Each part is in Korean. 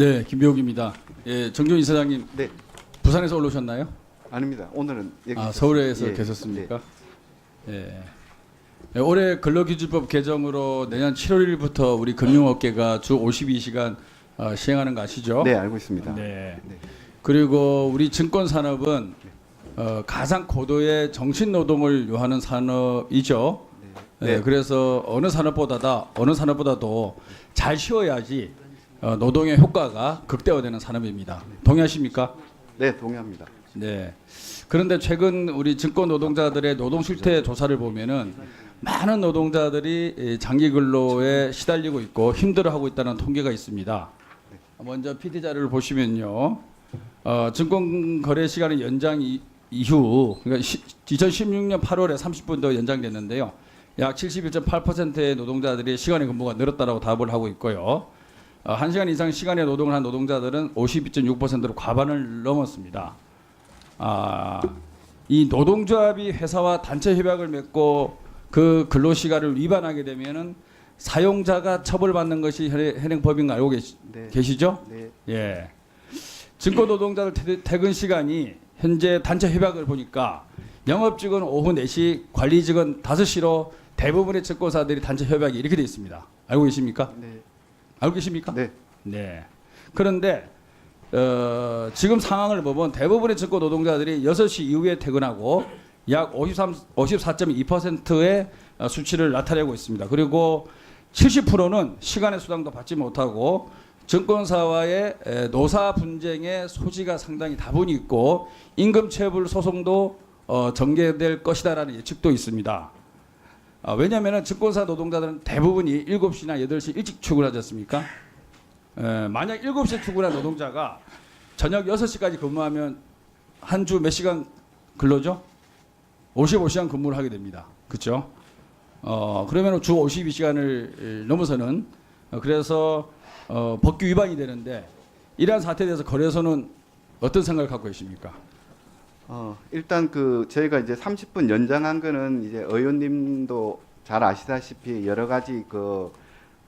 네, 김병욱입니다. 예, 정준 이사장님 네, 부산에서 올라오셨나요? 아닙니다. 오늘은 여기 아. 서울에서 예, 계셨습니까? 예. 예, 올해 근로기준법 개정으로 내년 7월 1일부터 우리 금융업계가 주 52시간 어, 시행하는 거 아시죠? 네, 알고 있습니다. 네. 네. 그리고 우리 증권 산업은 어, 가장 고도의 정신 노동을 요하는 산업이죠. 네. 네, 그래서 어느 산업보다 다 어느 산업보다도 잘 쉬어야지 어, 노동의 효과가 극대화되는 산업입니다. 동의하십니까? 네, 동의합니다. 네. 그런데 최근 우리 증권 노동자들의 노동 실태 조사를 보면은 많은 노동자들이 이 장기 근로에 시달리고 있고 힘들어하고 있다는 통계가 있습니다. 먼저 PT 자료를 보시면요, 어, 증권 거래 시간의 연장 이, 이후 그러니까 시, 2016년 8월에 30분 더 연장됐는데요. 약 71.8%의 노동자들이 시간의 근무가 늘었다라고 답을 하고 있고요. 어, 1시간 이상 시간의 노동을 한 노동자들은 52.6%로 과반을 넘었습니다. 아, 이 노동조합이 회사와 단체 협약을 맺고 그 근로 시간을 위반하게 되면은 사용자가 처벌받는 것이 현행- 현행법인 거 알고 계시, 네. 계시죠? 네. 예. 증권 노동자들 퇴- 퇴근 시간이 현재 단체 협약을 보니까 영업직은 오후 4시, 관리직은 5시로 대부분의 증권사들이 단체 협약이 이렇게 돼 있습니다. 알고 계십니까? 네. 알고 계십니까? 네. 네. 그런데 어, 지금 상황을 보면 대부분의 증권 노동자들이 6시 이후에 퇴근하고 약 53, 54.2%의 어, 수치를 나타내고 있습니다. 그리고 70%는 시간의 수당도 받지 못하고 증권사와의 에, 노사 분쟁의 소지가 상당히 다분히 있고 임금 체불 소송도 어, 전개될 것이다라는 예측도 있습니다. 아, 왜냐하면 증권사 노동자들은 대부분이 7시나 8시 일찍 출근하지 않습니까? 에, 만약 7시에 출근한 노동자가 저녁 6시까지 근무하면 한 주 몇 시간 근로죠? 55시간 근무를 하게 됩니다. 그렇죠? 어, 그러면 주 52시간을 넘어서는 어, 그래서 어, 법규 위반이 되는데 이러한 사태에 대해서 거래소는 어떤 생각을 갖고 계십니까? 어, 일단 그 저희가 이제 30분 연장한 거는 이제 의원님도 잘 아시다시피 여러 가지 그,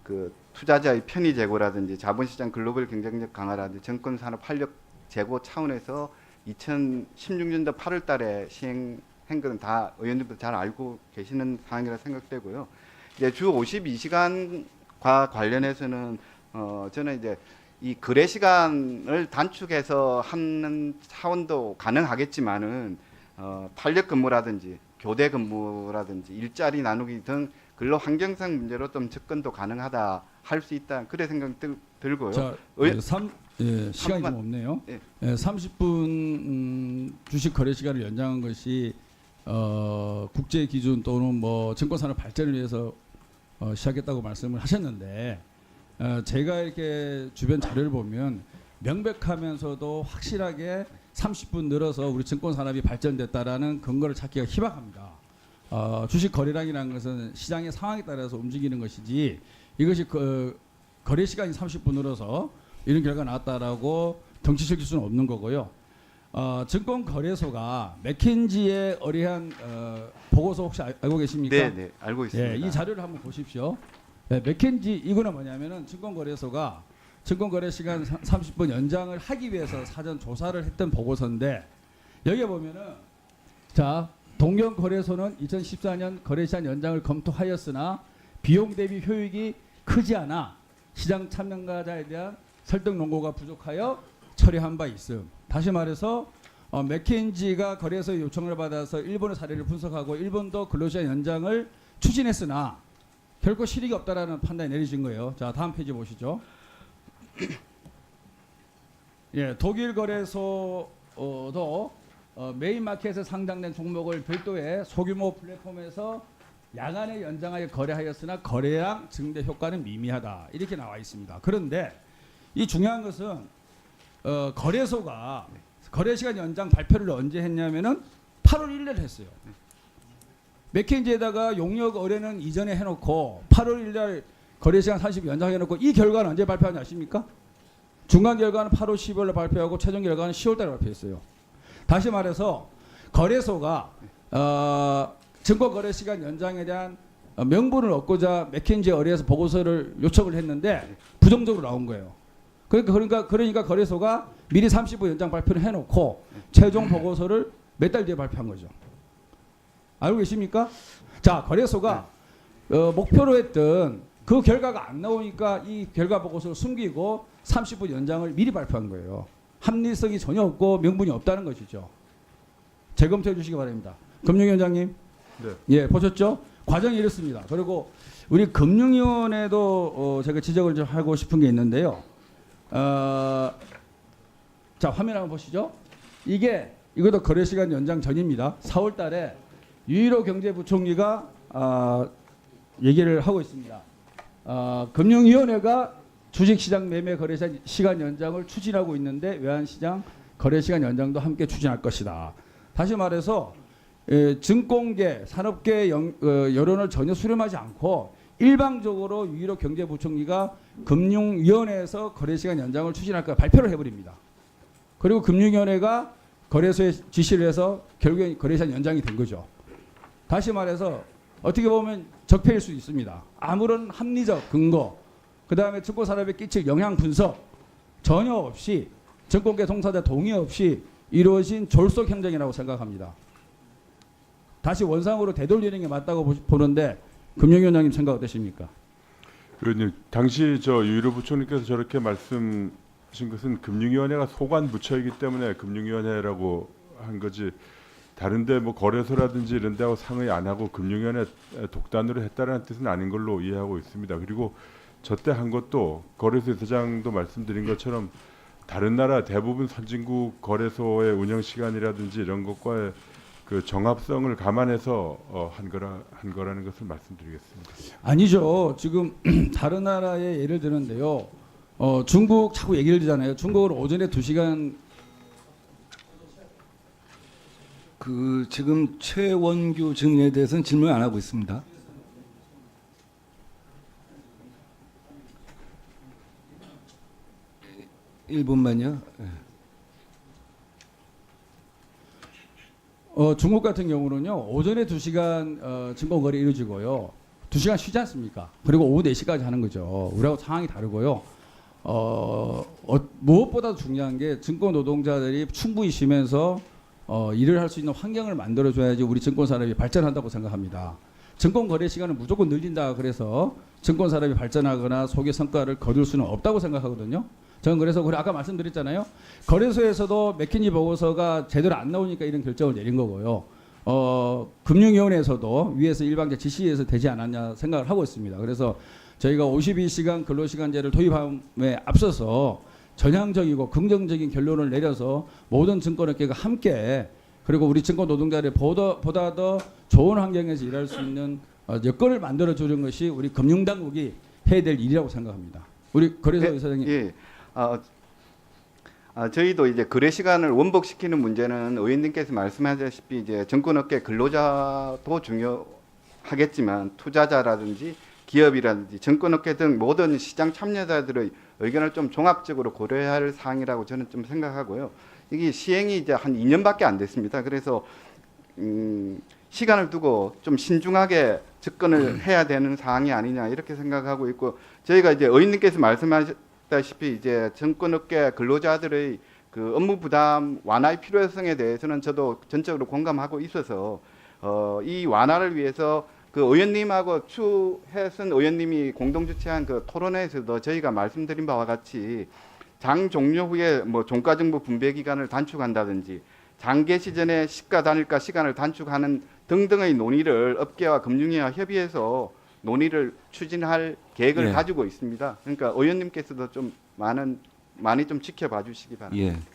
그 투자자의 편의 제고라든지 자본시장 글로벌 경쟁력 강화라든지 정권 산업 활력 제고 차원에서 2016년도 8월 달에 시행한 거는 다 의원님도 잘 알고 계시는 상황이라 생각되고요. 이제 주 52시간과 관련해서는 어 저는 이제 이 거래 시간을 단축해서 하는 차원도 가능하겠지만은 어, 탄력 근무라든지 교대 근무라든지 일자리 나누기 등 근로 환경상 문제로 좀 접근도 가능하다 할 수 있다 그래 생각 들, 들고요. 자, 의- 예, 삼, 예, 시간이 좀. 없네요. 예. 예, 30분 음, 주식 거래 시간을 연장한 것이 어, 국제 기준 또는 뭐 증권산업 발전을 위해서 어, 시작했다고 말씀을 하셨는데 어, 제가 이렇게 주변 자료를 보면 명백하면서도 확실하게 30분 늘어서 우리 증권 산업이 발전됐다라는 근거를 찾기가 희박합니다. 어, 주식 거래량이라는 것은 시장의 상황에 따라서 움직이는 것이지 이것이 그 거래 시간이 30분 늘어서 이런 결과가 나왔다라고 정치시킬 수는 없는 거고요. 어, 증권 거래소가 맥킨지의 의뢰한 어, 보고서 혹시 알, 고 계십니까? 네, 네, 알고 있습니다. 예, 이 자료를 한번 보십시오. 네, 맥켄지 이거는 뭐냐면은 증권거래소가 증권거래 시간 30분 연장을 하기 위해서 사전 조사를 했던 보고서인데 여기에 보면은 자 동경거래소는 2014년 거래시간 연장을 검토하였으나 비용 대비 효익이 크지 않아 시장 참여자에 대한 설득 논고가 부족하여 처리한 바 있음. 다시 말해서 어, 맥켄지가 거래소 요청을 받아서 일본의 사례를 분석하고 일본도 근로시간 연장을 추진했으나 결코 실익이 없다라는 판단이 내려진 거예요. 자 다음 페이지 보시죠. 예, 독일 거래소도 어, 메인 마켓에 상장된 종목을 별도의 소규모 플랫폼에서 야간에 연장하여 거래하였으나 거래량 증대 효과는 미미하다 이렇게 나와 있습니다. 그런데 이 중요한 것은 어, 거래소가 거래 시간 연장 발표를 언제 했냐면은 8월 1일 했어요. 맥켄지에다가 용역 의뢰는 이전에 해놓고 8월 1일 거래 시간 30일 연장해놓고 이 결과는 언제 발표하는지 아십니까? 중간 결과는 8월 10일에 발표하고 최종 결과는 10월달에 발표했어요. 다시 말해서 거래소가 어, 증권 거래 시간 연장에 대한 어, 명분을 얻고자 맥켄지 의뢰에서 보고서를 요청을 했는데 부정적으로 나온 거예요. 그러니까 그러니까 그러니까 거래소가 미리 30분 연장 발표를 해놓고 최종 보고서를 몇 달 뒤에 발표한 거죠. 알고 계십니까? 자 거래소가 어, 목표로 했던 그 결과가 안 나오니까 이 결과 보고서를 숨기고 30분 연장을 미리 발표한 거예요. 합리성이 전혀 없고 명분이 없다는 것이죠. 재검토해 주시기 바랍니다. 금융위원장님. 네. 예, 보셨죠? 과정이 이렇습니다. 그리고 우리 금융위원회도 어, 제가 지적을 좀 하고 싶은 게 있는데요. 어, 자 화면 한번 보시죠. 이게 이것도 거래 시간 연장 전입니다. 4월 달에 유일호 경제부총리가 아, 얘기를 하고 있습니다. 아, 금융위원회가 주식시장 매매 거래 시간 연장을 추진하고 있는데 외환시장 거래 시간 연장도 함께 추진할 것이다. 다시 말해서 에, 증권계, 산업계 영, 어, 여론을 전혀 수렴하지 않고 일방적으로 유일호 경제부총리가 금융위원회에서 거래 시간 연장을 추진할 까 발표를 해버립니다. 그리고 금융위원회가 거래소에 지시를 해서 결국에 거래 시간 연장이 된 거죠. 다시 말해서 어떻게 보면 적폐일 수 있습니다. 아무런 합리적 근거, 그 다음에 증권 산업에 끼칠 영향 분석 전혀 없이 증권계 동사자 동의 없이 이루어진 졸속 행정이라고 생각합니다. 다시 원상으로 되돌리는 게 맞다고 보- 보는데 금융위원장님 생각 어떠십니까? 의원님 당시 저 유일호 부총리께서 저렇게 말씀하신 것은 금융위원회가 소관 부처이기 때문에 금융위원회라고 한 거지 다른데 뭐 거래소라든지 이런 데하고 상의 안 하고 금융위원회 독단으로 했다는 뜻은 아닌 걸로 이해하고 있습니다. 그리고 저때 한 것도 거래소 이사장도 말씀드린 것처럼 다른 나라 대부분 선진국 거래소의 운영 시간이라든지 이런 것과의 그 정합성을 감안해서 어, 한 거라 한 거라는 것을 말씀드리겠습니다. 아니죠. 지금 다른 나라의 예를 드는데요. 어, 중국 자꾸 얘기를 드잖아요. 중국은 오전에 2시간 그 지금 최원규 증인에 대해서는 질문 안 하고 있습니다. 일분만요 어, 중국 같은 경우는요. 오전에 2 시간 어, 증권 거래 이루어지고요. 2 시간 쉬지 않습니까? 그리고 오후 4 시까지 하는 거죠. 우리하고 상황이 다르고요. 어, 어, 무엇보다 중요한 게 증권 노동자들이 충분히 쉬면서 어, 일을 할 수 있는 환경을 만들어 줘야지 우리 증권 산업이 발전한다고 생각합니다. 증권 거래 시간을 무조건 늘린다 그래서 증권 산업이 발전하거나 소개 성과를 거둘 수는 없다고 생각하거든요. 저는 그래서 그래 아까 말씀드렸잖아요. 거래소에서도 맥키니 보고서가 제대로 안 나오니까 이런 결정을 내린 거고요. 어, 금융위원회에서도 위에서 일방적 지시에서 되지 않았냐 생각을 하고 있습니다. 그래서 저희가 52시간 근로시간제를 도입함에 앞서서 전향적이고 긍정적인 결론을 내려서 모든 증권업계가 함께 그리고 우리 증권 노동자들이 보다, 보다 더 좋은 환경에서 일할 수 있는 어, 여건을 만들어 주는 것이 우리 금융당국이 해야 될 일이라고 생각합니다. 우리 거래소 네, 이사장님. 예. 아, 아, 저희도 이제 거래 시간을 원복시키는 문제는 의원님께서 말씀하셨다시피 이제 정권업계 근로자도 중요하겠지만 투자자라든지 기업이라든지 정권업계 등 모든 시장 참여자들의 의견을 좀 종합적으로 고려해야 할 사항이라고 저는 좀 생각하고요. 이게 시행이 이제 한 2년밖에 안 됐습니다. 그래서 음, 시간을 두고 좀 신중하게 접근을 해야 되는 사항이 아니냐 이렇게 생각하고 있고 저희가 이제 의원님께서 말씀하셨다시피 이제 정권업계 근로자들의 그 업무 부담 완화의 필요성에 대해서는 저도 전적으로 공감하고 있어서 어, 이 완화를 위해서 그 의원님하고 추혜선 의원님이 공동 주최한 그 토론회에서도 저희가 말씀드린 바와 같이 장 종료 후에 뭐 종가정보 분배 기간을 단축한다든지 장 개 시 전에 시가 단일가 시간을 단축하는 등등의 논의를 업계와 금융위와 협의해서 논의를 추진할 계획을 예. 가지고 있습니다. 그러니까 의원님께서도 좀 많은 많이 좀 지켜봐 주시기 바랍니다. 예.